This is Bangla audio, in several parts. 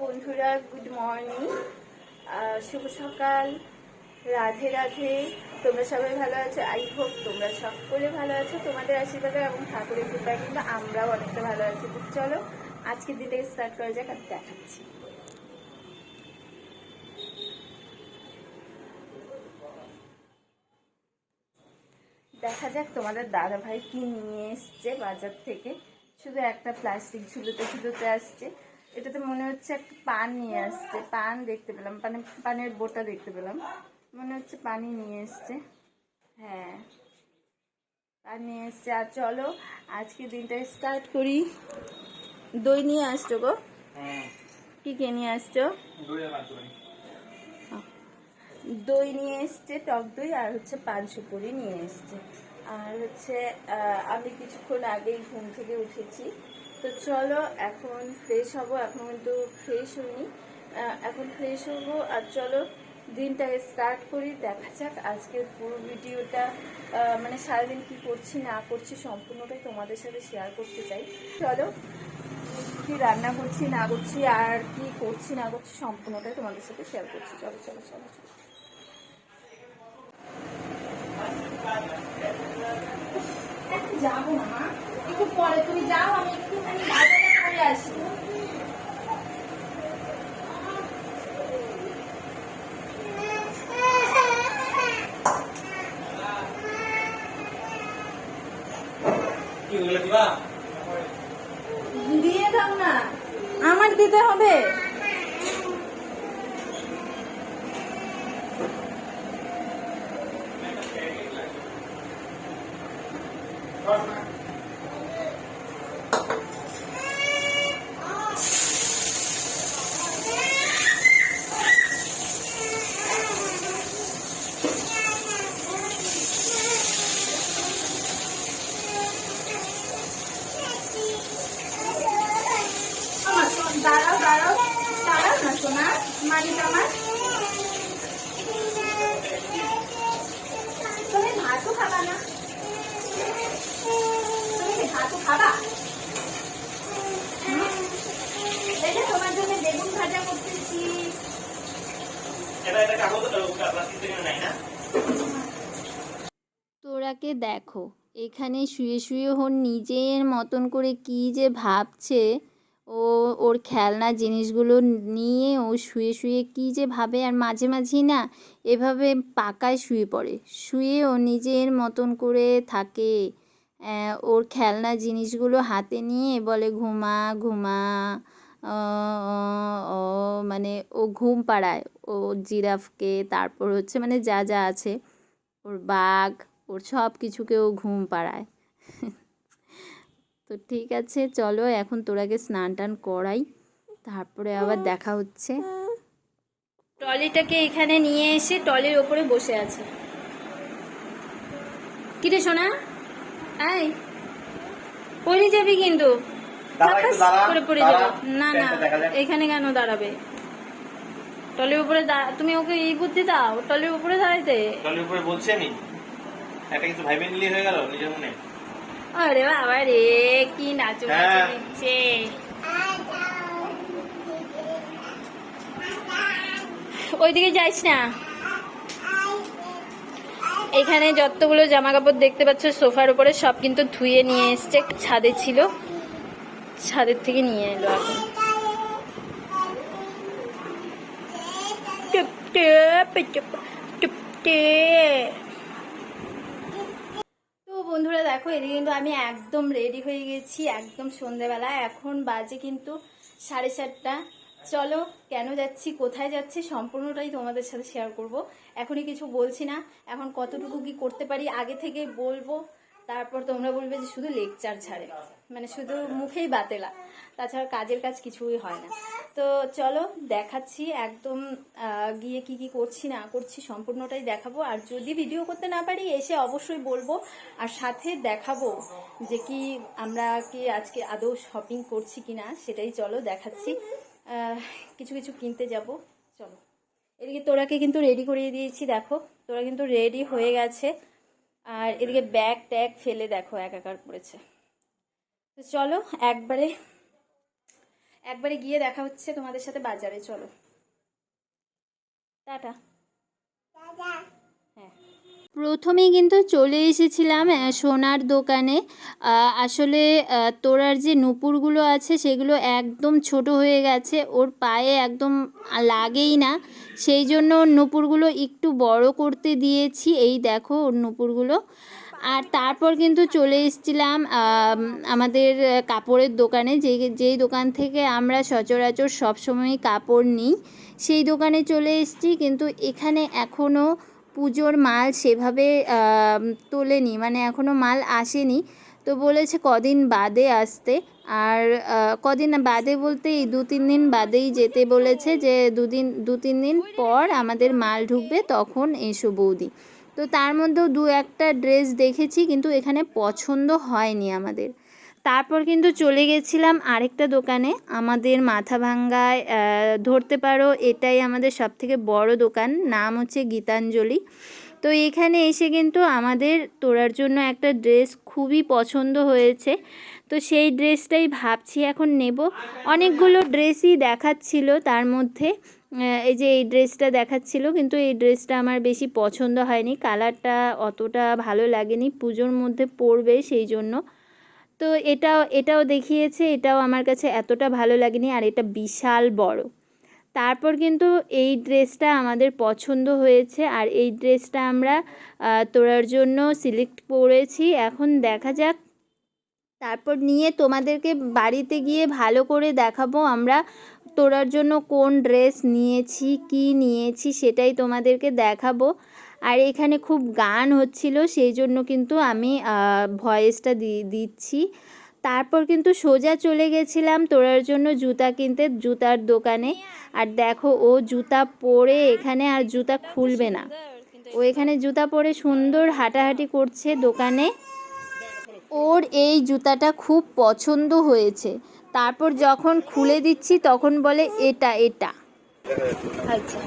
বন্ধুরা গুড মর্নিং শুভ সকাল। রাধে রাধে। তোমরা সবাই ভালো আছো? আই হোপ তোমরা সকলে ভালো আছো। তোমাদের আশীর্বাদে এবং ঠাকুরের কৃপায় কিন্তু আমরাও অনেকটা ভালো আছি। চলো, আজকের দিনটাকে স্টার্ট করা যাক আর দেখাচ্ছি। দেখা যাক তোমাদের দাদা ভাই কি নিয়ে এসছে বাজার থেকে। শুধু একটা প্লাস্টিক ঝুলোতে ঝুলোতে আসছে। এটাতে মনে হচ্ছে একটা পান নিয়ে আসছে। পান দেখতে পেলাম। পানে পানের বোটা দেখতে পেলাম। মনে হচ্ছে পানি নিয়ে এসছে। হ্যাঁ। পান নিয়ে এসছে। আর চলো আজকে দিনটা স্টার্ট করি। দই নিয়ে আসছো গো? কি কে নিয়ে আসছো? দই নিয়ে এসছে টক দই আর হচ্ছে পান সুপুরি নিয়ে এসছে। আর হচ্ছে আমি কিছুক্ষণ আগেই ঘুম থেকে উঠেছি। তো চলো, এখন ফ্রেশ হব, এখন কিন্তু ফ্রেশ হইনি। এখন ফ্রেশ হব, আর চলো দিনটাকে স্টার্ট করি, দেখা যাক আজকের পুরো ভিডিওটা মানে সারাদিন কি করছি, না করছি সম্পূর্ণটাই তোমাদের সাথে শেয়ার করতে চাই। চলো, কি রান্না করছি, না করছি, আর কি করছি, না করছি সম্পূর্ণটাই তোমাদের সাথে শেয়ার করছি। চলো চলো চলো চলো। যাব না পরে তুমি যাও আমি একটুখানি বাজারে করে আসি। দিয়ে দাও না আমার দিতে হবে। আমার শোন, দাঁড়াও দাঁড়াও দাঁড়াও না সোনা। মানিটা আমার। তুমি ভাতও খাবা না? তুমি ভাতও খাবা? হুম? তোমার জন্য বেগুন ভাজা করতেছি। এটা এটা কাগজ প্লাস্টিক থেকে নাই না। তোরাকে দেখো? এখানে শুয়ে শুয়ে ওর নিজের মতন করে কি যে ভাবছে। ও, ওর খেলনা জিনিসগুলো নিয়ে ও শুয়ে শুয়ে কি যে ভাবে আর মাঝে মাঝেই না এভাবে পাকায় শুয়ে পড়ে। শুয়ে ও নিজের মতন করে থাকে। ওর খেলনা জিনিসগুলো হাতে নিয়ে বলে, ঘুমা ঘুমা ও মানে ও ঘুম পাড়ায় ও জিরাফকে। তারপর হচ্ছে মানে যা যা আছে, ওর বাঘ, ওর সব কিছুকে ও ঘুম পাড়ায়। তো ঠিক আছে চলো এখন তোরাকে স্নান টান করাই। তারপরে আবার দেখা হচ্ছে। ট্রলিটাকে এখানে নিয়ে এসে টলির ওপরে বসে আছে। কিরে সোনা? আয় পড়ে যাবি কিন্তু। করে পড়ে যাবে। না না। এখানে কেন দাঁড়াবে? টলির উপরে তুমি ওকে এই বুদ্ধি দাও। টলির উপরে দাঁড়াইতে। টলির উপরে বলছি আমি? একটা কিছু ভাইবে নিলে হয়ে গেল নিজের মনে? আরে বাবা রে কি নাচু নাচু হ্যাঁ। দিচ্ছে ওইদিকে যাইস না এখানে যতগুলো জামা কাপড় দেখতে পাচ্ছ সোফার উপরে সব কিন্তু ধুয়ে নিয়ে এসছে ছাদে ছিল ছাদের থেকে নিয়ে এলো এখন টুপ টুপ টুপ টুপ টুপ। তো বন্ধুরা, দেখো, এদিকে কিন্তু আমি একদম রেডি হয়ে গেছি, একদম সন্ধেবেলা এখন বাজে কিন্তু সাড়ে সাতটা। চলো, কেন যাচ্ছি, কোথায় যাচ্ছি, সম্পূর্ণটাই তোমাদের সাথে শেয়ার করব। এখনই কিছু বলছি না, এখন কতটুকু কি করতে পারি, আগে থেকে বলব। তারপর তোমরা বলবে যে শুধু লেকচার ছাড়ে। মানে শুধু মুখেই বাতেলা। তাছাড়া কাজের কাজ কিছুই হয় না। তো চলো, দেখাচ্ছি একদম গিয়ে কি কি করছি, না করছি, সম্পূর্ণটাই দেখাবো। আর যদি ভিডিও করতে না পারি, এসে অবশ্যই বলব। আর সাথে দেখাবো যে কি আমরা কি আজকে আদৌ শপিং করছি কিনা, সেটাই চলো দেখাচ্ছি। কিছু কিছু কিনতে যাব। চলো। এদিকে তোরাকে কিন্তু রেডি করিয়ে দিয়েছি, দেখো। তোরা কিন্তু রেডি হয়ে গেছে। আর এদিকে ব্যাগ ট্যাগ ফেলে দেখো একাকার করেছে তো চলো, একবারে একবারে গিয়ে দেখা হচ্ছে তোমাদের সাথে বাজারে, চলো। টাটা। হ্যাঁ। প্রথমেই কিন্তু চলে এসেছিলাম সোনার দোকানে। আসলে তোরার যে নুপুরগুলো আছে, সেগুলো একদম ছোট হয়ে গেছে। ওর পায়ে একদম লাগেই না। সেই জন্য নুপুরগুলো একটু বড় করতে দিয়েছি। এই দেখো ওর নুপুরগুলো। আর তারপর কিন্তু চলে এসেছিলাম আমাদের কাপড়ের দোকানে যে যেই দোকান থেকে আমরা সচরাচর সবসময় কাপড় নিই, সেই দোকানে চলে এসেছি। কিন্তু এখানে এখনও পুজোর মাল সেভাবে তোলেনি মানে এখনও মাল আসেনি। তো বলেছে কদিন বাদে আসতে। আর কদিন বাদে বলতে এই দু, তিন দিন বাদেই যেতে বলেছে যে দুদিন, দু, তিন দিন পর আমাদের মাল ঢুকবে, তখন এসো বৌদি। তো তার মধ্যেও দু একটা ড্রেস দেখেছি, কিন্তু এখানে পছন্দ হয়নি আমাদের। তারপর কিন্তু চলে গেছিলাম আরেকটা দোকানে। আমাদের মাথা ভাঙ্গায় ধরতে পারো এটাই আমাদের সবথেকে বড় দোকান, নাম হচ্ছে গীতাঞ্জলি। তো এখানে এসে কিন্তু আমাদের তোরার জন্য একটা ড্রেস খুবই পছন্দ হয়েছে। তো সেই ড্রেসটাই ভাবছি এখন নেব। অনেকগুলো ড্রেসই দেখাচ্ছিল তার মধ্যে। এই যে এই ড্রেসটা দেখাচ্ছিল, কিন্তু এই ড্রেসটা আমার বেশি পছন্দ হয়নি। কালারটা অতটা ভালো লাগেনি, পুজোর মধ্যে পরবে সেই জন্য। তো এটাও এটাও দেখিয়েছে, এটাও আমার কাছে এতটা ভালো লাগেনি, আর এটা বিশাল বড়। তারপর কিন্তু এই ড্রেসটা আমাদের পছন্দ হয়েছে, আর এই ড্রেসটা আমরা তোরার জন্য সিলেক্ট করেছি। এখন দেখা যাক। তারপর নিয়ে তোমাদেরকে বাড়িতে গিয়ে ভালো করে দেখাবো আমরা তোরার জন্য কোন ড্রেস নিয়েছি, কি নিয়েছি সেটাই তোমাদেরকে দেখাবো। আর এখানে খুব গান হচ্ছিল, সেই জন্য কিন্তু আমি ভয়েসটা দিচ্ছি। তারপর কিন্তু সোজা চলে গেছিলাম তোরার জন্য জুতা কিনতে, জুতার দোকানে। আর দেখো, ও জুতা পরে এখানে আর জুতা খুলবে না। ও এখানে জুতা পরে সুন্দর হাঁটাহাঁটি করছে দোকানে। ওর এই জুতাটা খুব পছন্দ হয়েছে। তারপর যখন খুলে দিচ্ছি তখন বলে এটা এটা। আচ্ছা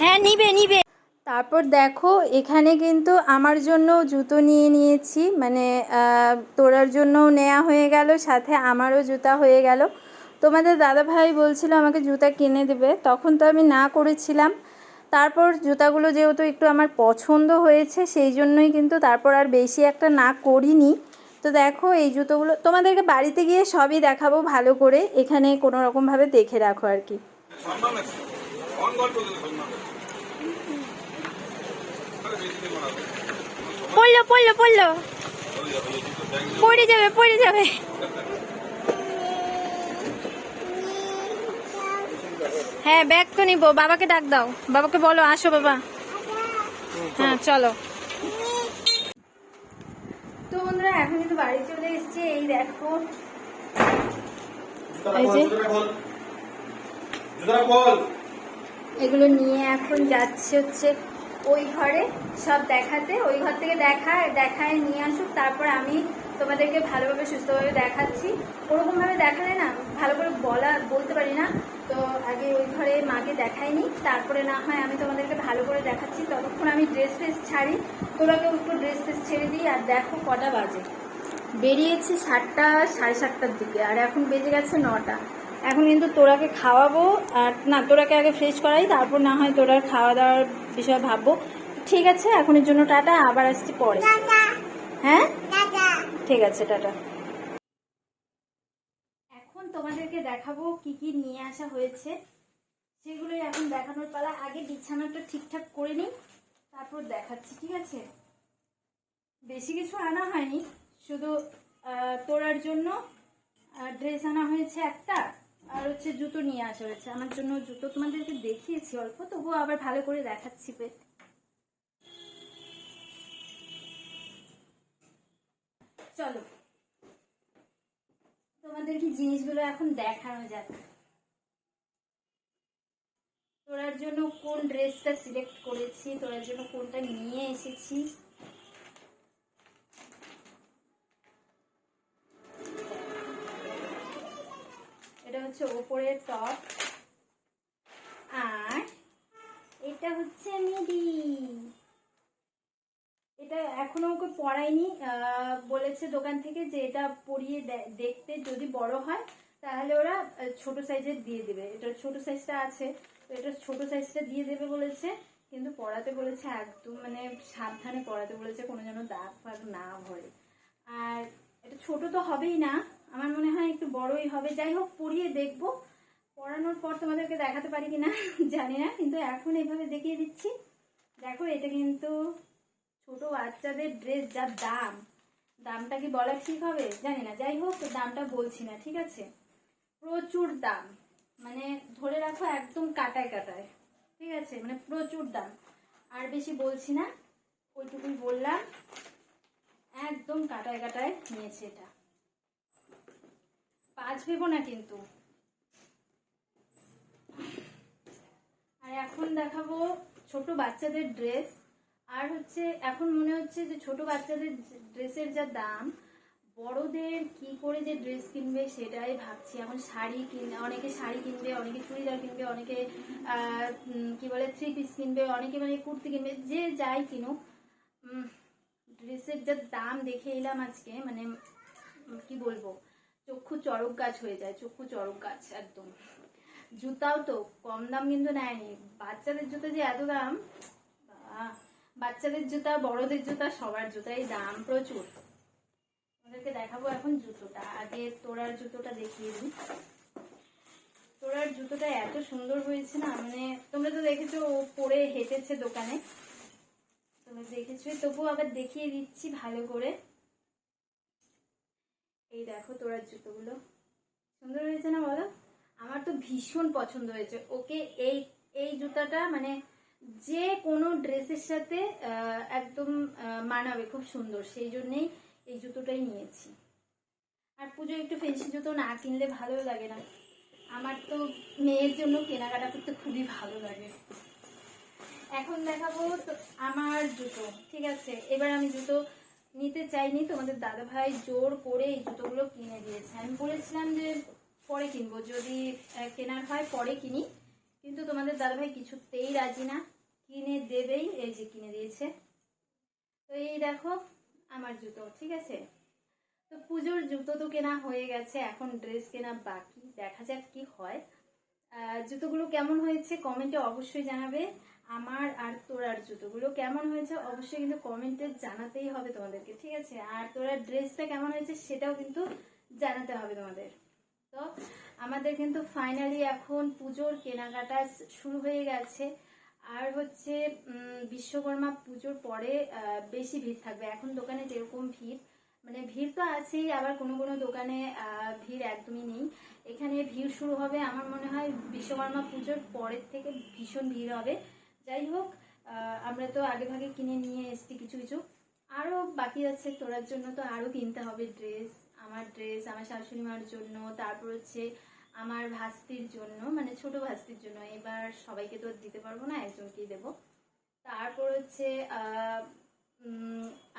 হ্যাঁ নিবে নিবে। তারপর দেখো এখানে কিন্তু আমার জন্য জুতো নিয়ে নিয়েছি। মানে তোরার জন্যও নেওয়া হয়ে গেল সাথে আমারও জুতা হয়ে গেল। তোমাদের দাদা ভাই বলছিল আমাকে জুতা কিনে দেবে, তখন তো আমি না করেছিলাম। তারপর জুতাগুলো যেহেতু একটু আমার পছন্দ হয়েছে, সেই জন্যই কিন্তু তারপর আর বেশি একটা না করিনি। তো দেখো, এই জুতোগুলো তোমাদেরকে বাড়িতে গিয়ে সবই দেখাবো ভালো করে, এখানে কোনো রকমভাবে দেখে রাখো আর কি। পড়ল পড়ল পড়ল। পড়ে যাবে পড়ে যাবে। হ্যাঁ ব্যাগ তো নিবো। বাবাকে ডাক দাও। বাবাকে বলো আসো বাবা। হ্যাঁ চলো। তো বন্ধুরা এখন কিন্তু বাড়ি চলে এসেছি। এই দেখো। এগুলো নিয়ে এখন যাচ্ছে হচ্ছে ওই ঘরে। সব দেখাতে। ওই ঘর থেকে দেখা দেখায় নিয়ে আসুক। তারপর আমি তোমাদেরকে ভালোভাবে সুস্থভাবে দেখাচ্ছি। ওরকমভাবে দেখালে না ভালো করে বলা বলতে পারি না। ওই ঘরে মাকে দেখাইনি। তারপরে না হয় আমি তোমাদেরকে ভালো করে দেখাচ্ছি। ততক্ষণ আমি ড্রেস ফ্রেস ছাড়ি। তোরাকেও একটু ড্রেস ফ্রেস ছেড়ে দিই আর দেখো কটা বাজে। বেরিয়েছি সাতটা সাড়ে সাতটার দিকে আর এখন বেজে গেছে নটা। এখন কিন্তু তোরাকে খাওয়াবো আর না তোরাকে আগে ফ্রেশ করাই তারপর না হয় তোরার খাওয়া দাওয়ার বিষয়ে ভাববো। ঠিক আছে এখনের জন্য টাটা আবার আসছি পরে। হ্যাঁ? ঠিক আছে টাটা। এখন তোমাদেরকে দেখাবো কি কি নিয়ে আসা হয়েছে। সেগুলোই এখন দেখানোর পালা। আগে বিছানাটা ঠিকঠাক করে নিই, তারপর দেখাচ্ছি, ঠিক আছে? বেশি কিছু আনা হয়নি, শুধু তোরার জন্য ড্রেস আনা হয়েছে একটা, আর হচ্ছে জুতো নিয়ে আসা হয়েছে। আমার জন্য জুতো তোমাদেরকে দেখিয়েছি অল্প, তবুও আবার ভালো করে দেখাচ্ছি পেট চলো তোমাদেরকে জিনিসগুলো এখন দেখানো যাক? তোরার জন্য কোন ড্রেসটা সিলেক্ট করেছি তোরার জন্য কোনটা নিয়ে এসেছি? এটা হচ্ছে ওপরের টপ। আর এটা হচ্ছে মিডি এটা এখনও ওকে পড়াইনি আহ, বলেছে দোকান থেকে যে এটা পরিয়ে দেখতে যদি বড় হয় তাহলে ওরা ছোট সাইজের দিয়ে দেবে। এটা ছোট সাইজটা আছে। তো এটা ছোট সাইজটা দিয়ে দেবে বলেছে, কিন্তু পড়াতে বলেছে একদম মানে সাবধানে পড়াতে বলেছে, কোনো যেন দাগ ফাগ না ভরে আর এটা ছোট তো হবেই না, আমার মনে হয় একটু বড়ই হবে। যাই হোক, পড়িয়ে দেখব। পড়ানোর পর তোমাদেরকে দেখাতে পারি কিনা, জানি না, কিন্তু এখন এইভাবে দেখিয়ে দিচ্ছি। দেখো, এটা কিন্তু ছোট বাচ্চাদের ড্রেস যা দাম। দামটা কি বলা ঠিক হবে? জানি না। যাই হোক দামটা বলছি না, ঠিক আছে? প্রচুর দাম। মানে ধরে রাখো একদম কাটায় কাটায়। ঠিক আছে? মানে প্রচুর দাম। আর বেশি বলছি না, ওইটুকুই বললাম। একদম কাটায় কাটায় নিয়েছে এটা। পাঁচ ভেবো না কিন্তু। আর এখন দেখাবো ছোট বাচ্চাদের ড্রেস আর হচ্ছে, এখন মনে হচ্ছে যে ছোট বাচ্চাদের ড্রেসের যা দাম বড়দের কি করে যে ড্রেস কিনবে সেটাই ভাবছি। এখন শাড়ি কিনে অনেকে শাড়ি কিনবে, অনেকে চুড়িদার কিনবে, অনেকে কি বলে থ্রি পিস কিনবে, অনেকে মানে কুর্তি কিনবে, যে যাই কিনুক। ড্রেসের যা দাম দেখে এলাম আজকে মানে কি বলব, চক্ষু চড়ক গাছ হয়ে যায়, চক্ষু চড়ক গাছ, একদম। জুতাও তো কম দাম কিন্তু নেয়নি। বাচ্চাদের জুতো যে এত দাম বাচ্চাদের জুতা, বড়দের জুতা, সবার জুতাই দাম প্রচুর। ওদেরকে দেখাবো এখন জুতোটা। আগে তোরার জুতোটা দেখিয়ে দিই। তোরার জুতোটা এত সুন্দর হয়েছে না মানে তোমরা তো দেখেছ ও পরে হেঁটেছে দোকানে। তোমরা দেখেছ, তবুও আবার দেখিয়ে দিচ্ছি ভালো করে। এই দেখো তোরার জুতোগুলো। সুন্দর হয়েছে না বলো? আমার তো ভীষণ পছন্দ হয়েছে। ওকে এই এই জুতাটা মানে যে কোনো ড্রেসের সাথে একদম মানাবে খুব সুন্দর। সেই জন্যেই এই জুতোটাই নিয়েছি। আর পুজো একটু ফেন্সি জুতো না কিনলে ভালো লাগে না। আমার তো মেয়ের জন্য কেনাকাটা করতে খুবই ভালো লাগে। এখন দেখাবো আমার জুতো, ঠিক আছে? এবার আমি জুতো নিতে চাইনি, তোমাদের দাদা ভাই জোর করে এই জুতোগুলো কিনে দিয়েছে। আমি বলেছিলাম যে পরে কিনবো, যদি কেনার হয় পরে কিনি। কিন্তু তোমাদের দাদা ভাই কিছুতেই রাজি না। কিনে দেবেই, এই যে কিনে দিয়েছে। তো এই দেখো আমার জুতো, ঠিক আছে? তো পুজোর জুতো তো কেনা হয়ে গেছে, এখন ড্রেস কেনা বাকি। দেখা যাক কি হয়। জুতোগুলো কেমন হয়েছে কমেন্টে অবশ্যই জানাবে। আমার আর তোরার জুতোগুলো কেমন হয়েছে অবশ্যই কিন্তু কমেন্টে জানাতেই হবে তোমাদেরকে, ঠিক আছে? আর তোরার ড্রেসটা কেমন হয়েছে সেটাও কিন্তু জানাতে হবে তোমাদের। তো আমাদের কিন্তু ফাইনালি এখন পুজোর কেনাকাটা শুরু হয়ে গেছে। আর হচ্ছে বিশ্বকর্মা পুজোর পরে বেশি ভিড় থাকবে। এখন দোকানে যেরকম ভিড় মানে ভিড় তো আছেই, আবার কোনো কোনো দোকানে ভিড় একদমই নেই। এখানে ভিড় শুরু হবে, আমার মনে হয়, বিশ্বকর্মা পুজোর পরের থেকে ভীষণ ভিড় হবে। যাই হোক আমরা তো আগে ভাগে কিনে নিয়ে এসেছি কিছু কিছু। আরও বাকি আছে, তোরার জন্য তো আরও কিনতে হবে ড্রেস, আমার ড্রেস, আমার শাশুড়ি মার জন্য, তারপর হচ্ছে আমার ভাস্তির জন্য মানে ছোট ভাস্তির জন্য, এবার সবাইকে তো দিতে পারব না, একজনকেই দেবো। তারপর হচ্ছে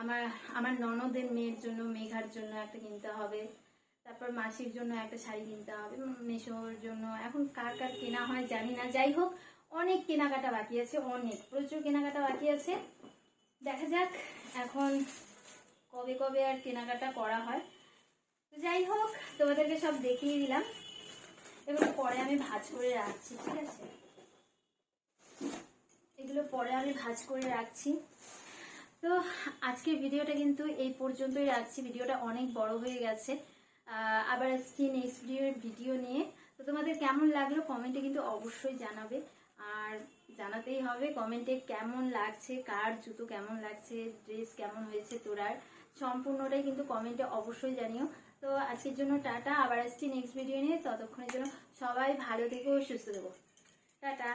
আমার আমার ননদের মেয়ের জন্য, মেঘার জন্য একটা কিনতে হবে। তারপর মাসির জন্য একটা শাড়ি কিনতে হবে মেসোর জন্য। এখন কার কার কেনা হয় জানি না। যাই হোক, অনেক কেনাকাটা বাকি আছে, অনেক, প্রচুর কেনাকাটা বাকি আছে। দেখা যাক এখন কবে কবে আর কেনাকাটা করা হয়। তো যাই হোক, তোমাদেরকে সব দেখিয়ে দিলাম। এগুলো পরে আমি ভাজ করে রাখছি, ঠিক আছে? এগুলো পরে আমি ভাজ করে রাখছি। তো আজকের ভিডিওটা কিন্তু এই পর্যন্তই রাখছি। ভিডিওটা অনেক বড় হয়ে গেছে। আবার আসছি নেক্সট ভিডিওর ভিডিও নিয়ে। তো তোমাদের কেমন লাগল কমেন্টে কিন্তু অবশ্যই জানাবে। আর জানাতেই হবে কমেন্টে কেমন লাগছে, কার জুতো কেমন লাগছে ড্রেস কেমন হয়েছে, তোরার। সম্পূর্ণটাই কিন্তু কমেন্টে অবশ্যই জানিও। তো আজকের জন্য টাটা, আবার আসছি নেক্সট ভিডিও নিয়ে। ততক্ষণের জন্য সবাই ভালো থেকো, সুস্থ থেকো। টাটা।